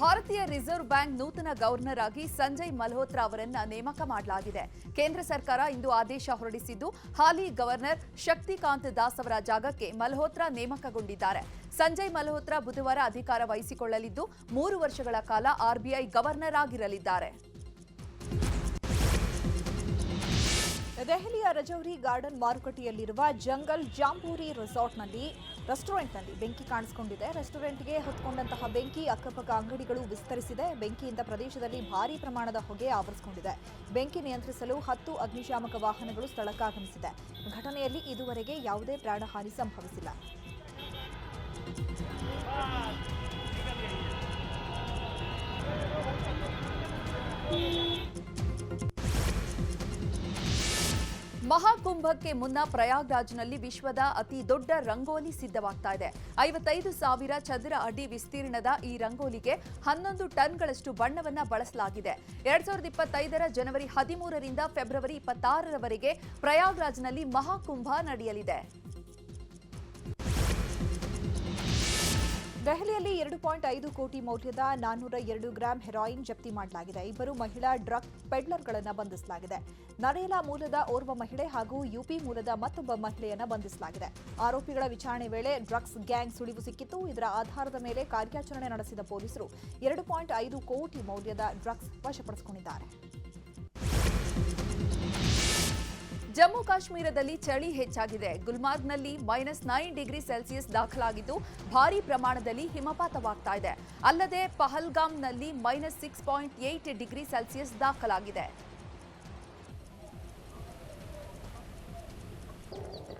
ಭಾರತೀಯ reserve bank ನೂತನ governor ಆಗಿ ಸಂಜಯ್ ಮಲ್ಹೋತ್ರಾ ಅವರನ್ನ ನೇಮಕ ಮಾಡಲಾಗಿದೆ. ಕೇಂದ್ರ ಸರ್ಕಾರ ಇಂದು ಆದೇಶ ಹೊರಡಿಸಿದ್ದು, ಹಾಲಿ ಗವರ್ನರ್ ಶಕ್ತಿಕಾಂತ್ ದಾಸ್ ಅವರ ಜಾಗಕ್ಕೆ ಮಲ್ಹೋತ್ರಾ ನೇಮಕಗೊಂಡಿದ್ದಾರೆ. ಸಂಜಯ್ ಮಲ್ಹೋತ್ರಾ ಬುಧವಾರ ಅಧಿಕಾರ ವಹಿಸಿಕೊಳ್ಳಲಿದ್ದು, ಮೂರು ವರ್ಷಗಳ ಕಾಲ ಆರ್ಬಿಐ ಗವರ್ನರ್ ಆಗಿರಲಿದ್ದಾರೆ. ದೆಹಲಿಯ ರಜೌರಿ ಗಾರ್ಡನ್ ಮಾರುಕಟ್ಟೆಯಲ್ಲಿರುವ ಜಂಗಲ್ ಜಾಂಬೂರಿ ರೆಸಾರ್ಟ್ನಲ್ಲಿ, ರೆಸ್ಟೋರೆಂಟ್ನಲ್ಲಿ ಬೆಂಕಿ ಕಾಣಿಸಿಕೊಂಡಿದೆ. ರೆಸ್ಟೋರೆಂಟ್ಗೆ ಹೊತ್ಕೊಂಡಂತಹ ಬೆಂಕಿ ಅಕ್ಕಪಕ್ಕ ಅಂಗಡಿಗಳು ವಿಸ್ತರಿಸಿದೆ. ಬೆಂಕಿಯಿಂದ ಪ್ರದೇಶದಲ್ಲಿ ಭಾರೀ ಪ್ರಮಾಣದ ಹೊಗೆ ಆವರಿಸಿಕೊಂಡಿದೆ. ಬೆಂಕಿ ನಿಯಂತ್ರಿಸಲು ಹತ್ತು ಅಗ್ನಿಶಾಮಕ ವಾಹನಗಳು ಸ್ಥಳಕ್ಕಾಗಮಿಸಿದೆ. ಘಟನೆಯಲ್ಲಿ ಇದುವರೆಗೆ ಯಾವುದೇ ಪ್ರಾಣಹಾನಿ ಸಂಭವಿಸಿಲ್ಲ. ಮಹಾಕುಂಭಕ್ಕೆ ಮುನ್ನ ಪ್ರಯಾಗ್ರಾಜ್ನಲ್ಲಿ ವಿಶ್ವದ ಅತಿ ದೊಡ್ಡ ರಂಗೋಲಿ ಸಿದ್ಧವಾಗ್ತಾ ಇದೆ. ಐವತ್ತೈದು ಸಾವಿರ ಚದರ ಅಡಿ ವಿಸ್ತೀರ್ಣದ ಈ ರಂಗೋಲಿಗೆ ಹನ್ನೊಂದು ಟನ್ಗಳಷ್ಟು ಬಣ್ಣವನ್ನು ಬಳಸಲಾಗಿದೆ. ಎರಡ್ ಸಾವಿರದ ಇಪ್ಪತ್ತೈದರ ಜನವರಿ ಹದಿಮೂರರಿಂದ ಫೆಬ್ರವರಿ ಇಪ್ಪತ್ತಾರರವರೆಗೆ ಪ್ರಯಾಗ್ರಾಜ್ನಲ್ಲಿ ಮಹಾಕುಂಭ ನಡೆಯಲಿದೆ. ದೆಹಲಿಯಲ್ಲಿ ಎರಡು ಪಾಯಿಂಟ್ ಐದು ಕೋಟಿ ಮೌಲ್ಯದ ನಾನ್ನೂರ ಎರಡು ಗ್ರಾಂ ಹೆರಾಯಿನ್ ಜಪ್ತಿ ಮಾಡಲಾಗಿದೆ. ಇಬ್ಬರು ಮಹಿಳಾ ಡ್ರಗ್ ಪೆಡ್ಲರ್ಗಳನ್ನು ಬಂಧಿಸಲಾಗಿದೆ. ನರೇಲಾ ಮೂಲದ ಓರ್ವ ಮಹಿಳೆ ಹಾಗೂ ಯುಪಿ ಮೂಲದ ಮತ್ತೊಬ್ಬ ಮಹಿಳೆಯನ್ನು ಬಂಧಿಸಲಾಗಿದೆ. ಆರೋಪಿಗಳ ವಿಚಾರಣೆ ವೇಳೆ ಡ್ರಗ್ಸ್ ಗ್ಯಾಂಗ್ ಸುಳಿವು ಸಿಕ್ಕಿತ್ತು. ಇದರ ಆಧಾರದ ಮೇಲೆ ಕಾರ್ಯಾಚರಣೆ ನಡೆಸಿದ ಪೊಲೀಸರು ಎರಡು ಪಾಯಿಂಟ್ ಐದು ಕೋಟಿ ಮೌಲ್ಯದ ಡ್ರಗ್ಸ್ ವಶಪಡಿಸಿಕೊಂಡಿದ್ದಾರೆ. ಜಮ್ಮು ಕಾಶ್ಮೀರದಲ್ಲಿ ಚಳಿ ಹೆಚ್ಚಾಗಿದೆ. ಗುಲ್ಮಾರ್ಗ್ನಲ್ಲಿ ಮೈನಸ್ ನೈನ್ ಡಿಗ್ರಿ ಸೆಲ್ಸಿಯಸ್ ದಾಖಲಾಗಿದ್ದು, ಭಾರೀ ಪ್ರಮಾಣದಲ್ಲಿ ಹಿಮಪಾತವಾಗ್ತಾ ಇದೆ. ಅಲ್ಲದೆ ಪಹಲ್ಗಾಮ್ನಲ್ಲಿ minus six point eight degree Celsius ದಾಖಲಾಗಿದೆ.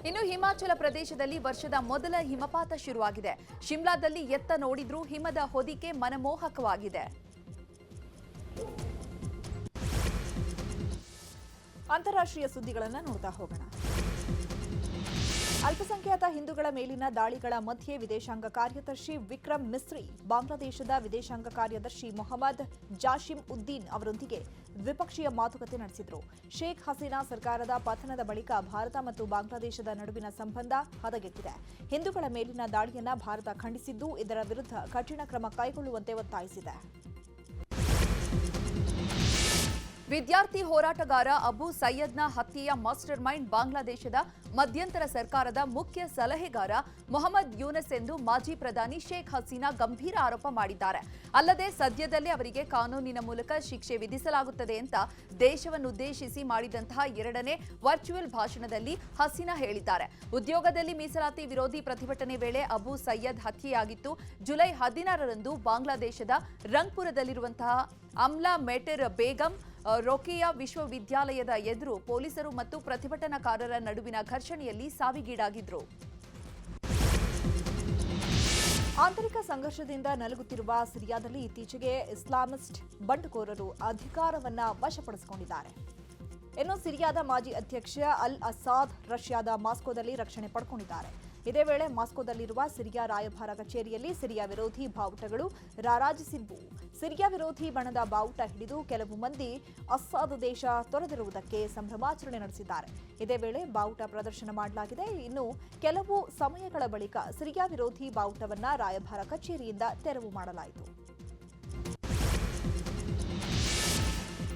ಇನ್ನು ಹಿಮಾಚಲ ಪ್ರದೇಶದಲ್ಲಿ ವರ್ಷದ ಮೊದಲ ಹಿಮಪಾತ ಶುರುವಾಗಿದೆ. ಶಿಮ್ಲಾದಲ್ಲಿ ಎತ್ತ ನೋಡಿದ್ರೂ ಹಿಮದ ಹೊದಿಕೆ ಮನಮೋಹಕವಾಗಿದೆ. ಅಂತಾರಾಷ್ಟ್ರೀಯ ಸುದ್ದಿಗಳನ್ನು ನೋಡ್ತಾ ಹೋಗೋಣ. ಅಲ್ಪಸಂಖ್ಯಾತ ಹಿಂದೂಗಳ ಮೇಲಿನ ದಾಳಿಗಳ ಮಧ್ಯೆ ವಿದೇಶಾಂಗ ಕಾರ್ಯದರ್ಶಿ ವಿಕ್ರಮ್ ಮಿಸ್ರಿ, ಬಾಂಗ್ಲಾದೇಶದ ವಿದೇಶಾಂಗ ಕಾರ್ಯದರ್ಶಿ ಮೊಹಮ್ಮದ್ ಜಾಶಿಮ್ ಉದ್ದೀನ್ ಅವರೊಂದಿಗೆ ದ್ವಿಪಕ್ಷೀಯ ಮಾತುಕತೆ ನಡೆಸಿದರು. ಶೇಖ್ ಹಸೀನಾ ಸರ್ಕಾರದ ಪತನದ ಬಳಿಕ ಭಾರತ ಮತ್ತು ಬಾಂಗ್ಲಾದೇಶದ ನಡುವಿನ ಸಂಬಂಧ ಹದಗೆಟ್ಟಿದೆ. ಹಿಂದೂಗಳ ಮೇಲಿನ ದಾಳಿಯನ್ನು ಭಾರತ ಖಂಡಿಸಿದ್ದು, ಇದರ ವಿರುದ್ಧ ಕಠಿಣ ಕ್ರಮ ಕೈಗೊಳ್ಳುವಂತೆ ಒತ್ತಾಯಿಸಿದೆ. ವಿದ್ಯಾರ್ಥಿ ಹೋರಾಟಗಾರ ಅಬು ಸೈಯದ್ನ ಹತ್ಯೆಯ ಮಾಸ್ಟರ್ ಮೈಂಡ್ ಬಾಂಗ್ಲಾದೇಶದ ಮಧ್ಯಂತರ ಸರ್ಕಾರದ ಮುಖ್ಯ ಸಲಹೆಗಾರ ಮೊಹಮ್ಮದ್ ಯೂನಸ್ ಎಂದು ಮಾಜಿ ಪ್ರಧಾನಿ ಶೇಖ್ ಹಸೀನಾ ಗಂಭೀರ ಆರೋಪ ಮಾಡಿದ್ದಾರೆ. ಅಲ್ಲದೆ ಸದ್ಯದಲ್ಲೇ ಅವರಿಗೆ ಕಾನೂನಿನ ಮೂಲಕ ಶಿಕ್ಷೆ ವಿಧಿಸಲಾಗುತ್ತದೆ ಅಂತ ದೇಶವನ್ನುದ್ದೇಶಿಸಿ ಮಾಡಿದಂತಹ ಎರಡನೇ ವರ್ಚುವಲ್ ಭಾಷಣದಲ್ಲಿ ಹಸೀನಾ ಹೇಳಿದ್ದಾರೆ. ಉದ್ಯೋಗದಲ್ಲಿ ಮೀಸಲಾತಿ ವಿರೋಧಿ ಪ್ರತಿಭಟನೆ ವೇಳೆ ಅಬು ಸಯ್ಯದ್ ಹತ್ಯೆಯಾಗಿತ್ತು. ಜುಲೈ ಹದಿನಾರರಂದು ಬಾಂಗ್ಲಾದೇಶದ ರಂಗ್ಪುರದಲ್ಲಿರುವಂತಹ ಅಮ್ಲಾ ಮೆಟರ್ ಬೇಗಂ ರೋಕಿಯಾ ವಿಶ್ವವಿದ್ಯಾಲಯದ ಎದುರು ಪೊಲೀಸರು ಮತ್ತು ಪ್ರತಿಭಟನಾಕಾರರ ನಡುವಿನ ಘರ್ಷಣೆಯಲ್ಲಿ ಸಾವಿಗೀಡಾಗಿದ್ರು. ಆಂತರಿಕ ಸಂಘರ್ಷದಿಂದ ನಲುಗುತ್ತಿರುವ ಸಿರಿಯಾದಲ್ಲಿ ಇತ್ತೀಚೆಗೆ ಇಸ್ಲಾಮಿಸ್ಟ್ ಬಂಡುಕೋರರು ಅಧಿಕಾರವನ್ನ ವಶಪಡಿಸಿಕೊಂಡಿದ್ದಾರೆ. ಇನ್ನು ಸಿರಿಯಾದ ಮಾಜಿ ಅಧ್ಯಕ್ಷ ಅಲ್ ಅಸಾದ್ ರಷ್ಯಾದ ಮಾಸ್ಕೋದಲ್ಲಿ ರಕ್ಷಣೆ ಪಡ್ಕೊಂಡಿದ್ದಾರೆ. ಇದೇ ವೇಳೆ ಮಾಸ್ಕೋದಲ್ಲಿರುವ ಸಿರಿಯಾ ರಾಯಭಾರ ಕಚೇರಿಯಲ್ಲಿ ಸಿರಿಯಾ ವಿರೋಧಿ ಬಾವುಟಗಳು ರಾರಾಜಿಸಿದ್ದು ಸಿರಿಯಾ ವಿರೋಧಿ ಬಣದ ಬಾವುಟ ಹಿಡಿದು ಕೆಲವು ಮಂದಿ ಅಸ್ಸಾದ್ ದೇಶ ತೊರೆದಿರುವುದಕ್ಕೆ ಸಂಭ್ರಮಾಚರಣೆ ನಡೆಸಿದ್ದಾರೆ. ಇದೇ ವೇಳೆ ಬಾವುಟ ಪ್ರದರ್ಶನ ಮಾಡಲಾಗಿದೆ. ಇನ್ನು ಕೆಲವು ಸಮಯಗಳ ಬಳಿಕ ಸಿರಿಯಾ ವಿರೋಧಿ ಬಾವುಟವನ್ನು ರಾಯಭಾರ ಕಚೇರಿಯಿಂದ ತೆರವು ಮಾಡಲಾಯಿತು.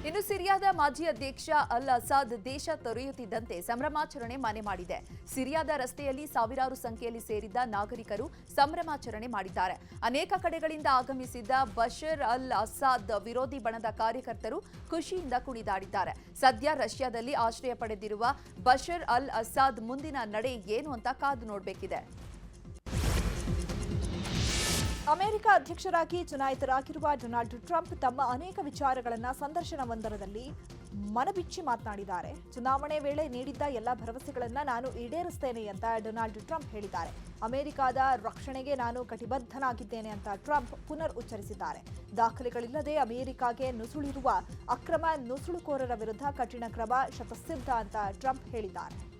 ಇನ್ನು ಸಿರಿಯಾದ ಮಾಜಿ ಅಧ್ಯಕ್ಷ ಅಲ್ ಅಸಾದ್ ದೇಶ ತೊರೆಯುತ್ತಿದ್ದಂತೆ ಸಂಭ್ರಮಾಚರಣೆ ಮನೆ ಮಾಡಿದೆ. ಸಿರಿಯಾದ ರಸ್ತೆಯಲ್ಲಿ ಸಾವಿರಾರು ಸಂಖ್ಯೆಯಲ್ಲಿ ಸೇರಿದ್ದ ನಾಗರಿಕರು ಸಂಭ್ರಮಾಚರಣೆ ಮಾಡಿದ್ದಾರೆ. ಅನೇಕ ಕಡೆಗಳಿಂದ ಆಗಮಿಸಿದ್ದ ಬಶರ್ ಅಲ್ ಅಸಾದ್ ವಿರೋಧಿ ಬಣದ ಕಾರ್ಯಕರ್ತರು ಖುಷಿಯಿಂದ ಕುಣಿದಾಡಿದ್ದಾರೆ. ಸದ್ಯ ರಷ್ಯಾದಲ್ಲಿ ಆಶ್ರಯ ಪಡೆದಿರುವ ಬಶರ್ ಅಲ್ ಅಸಾದ್ ಮುಂದಿನ ನಡೆ ಏನು ಅಂತ ಕಾದು ನೋಡಬೇಕಿದೆ. ಅಮೆರಿಕ ಅಧ್ಯಕ್ಷರಾಗಿ ಚುನಾಯಿತರಾಗಿರುವ ಡೊನಾಲ್ಡ್ ಟ್ರಂಪ್ ತಮ್ಮ ಅನೇಕ ವಿಚಾರಗಳನ್ನು ಸಂದರ್ಶನವೊಂದರದಲ್ಲಿ ಮನಬಿಚ್ಚಿ ಮಾತನಾಡಿದ್ದಾರೆ. ಚುನಾವಣೆ ವೇಳೆ ನೀಡಿದ್ದ ಎಲ್ಲ ಭರವಸೆಗಳನ್ನು ನಾನು ಈಡೇರಿಸ್ತೇನೆ ಅಂತ ಡೊನಾಲ್ಡ್ ಟ್ರಂಪ್ ಹೇಳಿದ್ದಾರೆ. ಅಮೆರಿಕದ ರಕ್ಷಣೆಗೆ ನಾನು ಕಟಿಬದ್ಧನಾಗಿದ್ದೇನೆ ಅಂತ ಟ್ರಂಪ್ ಪುನರ್ ಉಚ್ಚರಿಸಿದ್ದಾರೆ. ದಾಖಲೆಗಳಿಲ್ಲದೆ ಅಮೆರಿಕಾಗೆ ನುಸುಳಿರುವ ಅಕ್ರಮ ನುಸುಳುಕೋರರ ವಿರುದ್ಧ ಕಠಿಣ ಕ್ರಮ ಶತಸಿದ್ಧ ಅಂತ ಟ್ರಂಪ್ ಹೇಳಿದ್ದಾರೆ.